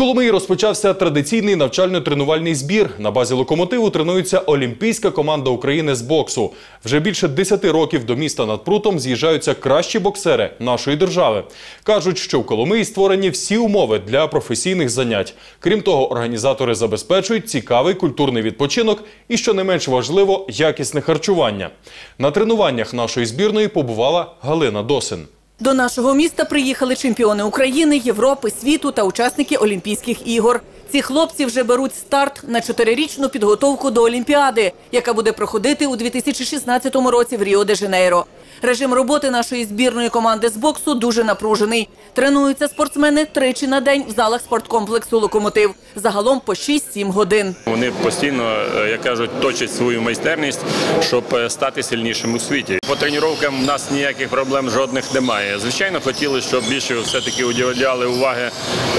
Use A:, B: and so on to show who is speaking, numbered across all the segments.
A: Коломиї розпочався традиційний навчально-тренувальний збір. На базі локомотиву тренується олімпійська команда України з боксу. Вже більше 10 років до міста над прутом з'їжджаються кращі боксери нашої держави. Кажуть, що в Коломиї створені всі умови для професійних занять. Крім того, організатори забезпечують цікавий культурний відпочинок і, що не менш важливо, якісне харчування. На тренуваннях нашої збірної побувала Галина Досин.
B: До нашого міста приїхали чемпіони України, Європи, світу та учасники Олімпійських ігор. Ці хлопці вже беруть старт на чотирирічну підготовку до Олімпіади, яка буде проходити у 2016 році в Ріо-де-Жанейро. Режим роботи нашої збірної команди з боксу дуже напружений. Тренуються спортсмени тричі на день в залах спорткомплексу Локомотив. Загалом по 6-7 годин.
C: Вони постійно, е, як кажуть, точать свою майстерність, щоб е, стати сильнішим у світі. По тренуванням у нас ніяких проблем жодних немає. Звичайно, хотіли, щоб більше все-таки уділяли уваги,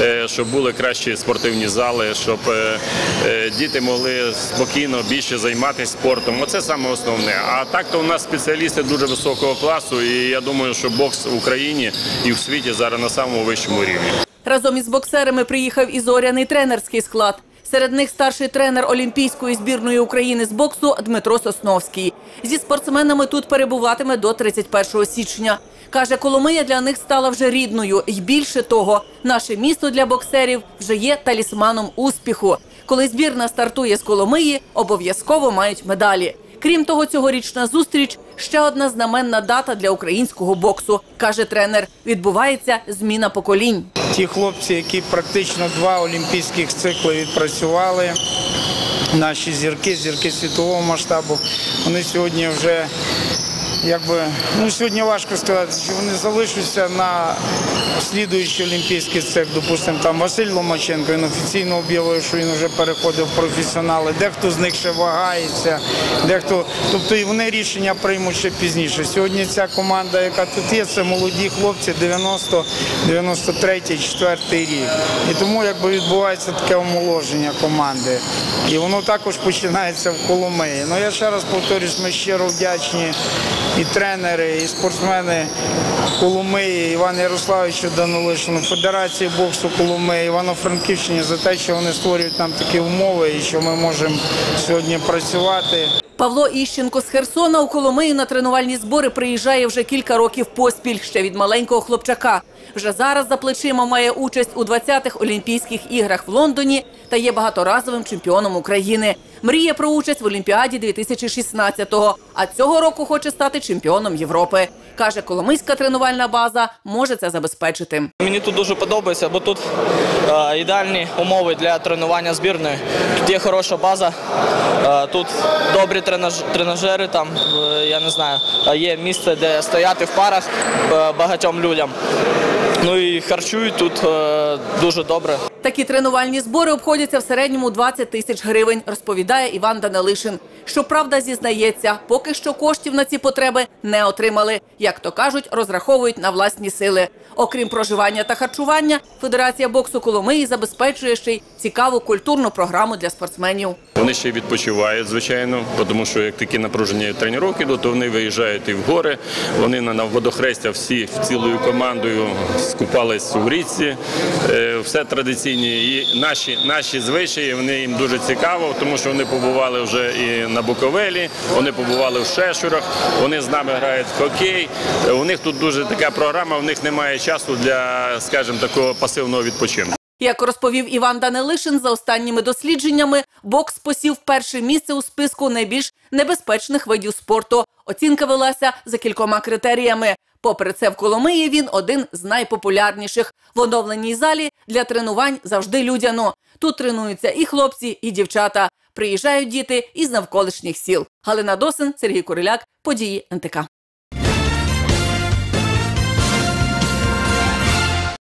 C: е, щоб були кращі спортивні зали, щоб діти могли спокійно більше займатися спортом. Оце саме основне. А так то у нас спеціалісти дуже високого класу, і я думаю, що бокс в Україні і в світі зараз на самому вищому рівні.
B: Разом із боксерами приїхав і зоряний тренерський склад. Серед них старший тренер Олімпійської збірної України з боксу Дмитро Сосновський. Зі спортсменами тут перебуватиме до 31 січня. Каже, Коломия для них стала вже рідною. І більше того, наше місто для боксерів вже є талісманом успіху. Коли збірна стартує з Коломиї, обов'язково мають медалі. Крім того, цьогорічна зустріч ще одна знаменна дата для українського боксу, каже тренер. Відбувається зміна поколінь.
D: Ті хлопці, які практично два олімпійських цикли відпрацювали, наші зірки, зірки світового масштабу, вони сьогодні вже якби ну сьогодні важко сказати, що вони залишаться на слідуючий олімпійський цикл. Допустимо, там Василь Ломаченко він офіційно об'явив, що він вже переходив в професіонали. Дехто з них ще вагається, дехто, тобто і вони рішення приймуть ще пізніше. Сьогодні ця команда, яка тут є, це молоді хлопці 90, 93, 4 рік. І тому якби відбувається таке омоложення команди. І воно також починається в Коломиї. Ну я ще раз повторюсь, ми щиро вдячні і тренери, і спортсмени Коломиї, Івану Ярославовичу Данилишину, Федерації боксу Коломиї, Івано-Франківщині за те, що вони створюють нам такі умови і що ми можемо сьогодні працювати.
B: Павло Іщенко з Херсона у Коломию на тренувальні збори приїжджає вже кілька років поспіль ще від маленького хлопчака. Вже зараз за плечима має участь у 20-х Олімпійських іграх в Лондоні та є багаторазовим чемпіоном України. Мріє про участь в Олімпіаді 2016-го, а цього року хоче стати чемпіоном Європи. Каже, Коломийська тренувальна база може це забезпечити.
E: Мені тут дуже подобається, бо тут е, ідеальні умови для тренування збірної. Тут є хороша база, е, тут добрі тренаж, тренажери, там, е, я не знаю, є місце, де стояти в парах багатьом людям. Ну і харчують тут е, дуже добре.
B: Такі тренувальні збори обходяться в середньому 20 тисяч гривень, розповідає Іван Данилишин. Щоправда, зізнається, поки що коштів на ці потреби не отримали. Як то кажуть, розраховують на власні сили. Окрім проживання та харчування, Федерація боксу Коломиї забезпечує ще й цікаву культурну програму для спортсменів.
C: Вони ще відпочивають, звичайно, тому що як такі напружені тренування йдуть, то вони виїжджають і в гори. Вони на на водохрестя всі цілою командою скупались у річці. Е, Все традиційні. І наші, наші звичаї вони їм дуже цікаво, тому що вони побували вже і на Буковелі, вони побували в Шешурах, вони з нами грають в хокей. У них тут дуже така програма, у них немає часу для, скажімо, такого пасивного відпочинку.
B: Як розповів Іван Данилишин, за останніми дослідженнями бокс посів перше місце у списку найбільш небезпечних видів спорту. Оцінка велася за кількома критеріями. Попри це, в Коломиї він один з найпопулярніших. В оновленій залі для тренувань завжди людяно. Тут тренуються і хлопці, і дівчата. Приїжджають діти із навколишніх сіл. Галина Досин, Сергій Куриляк, події НТК.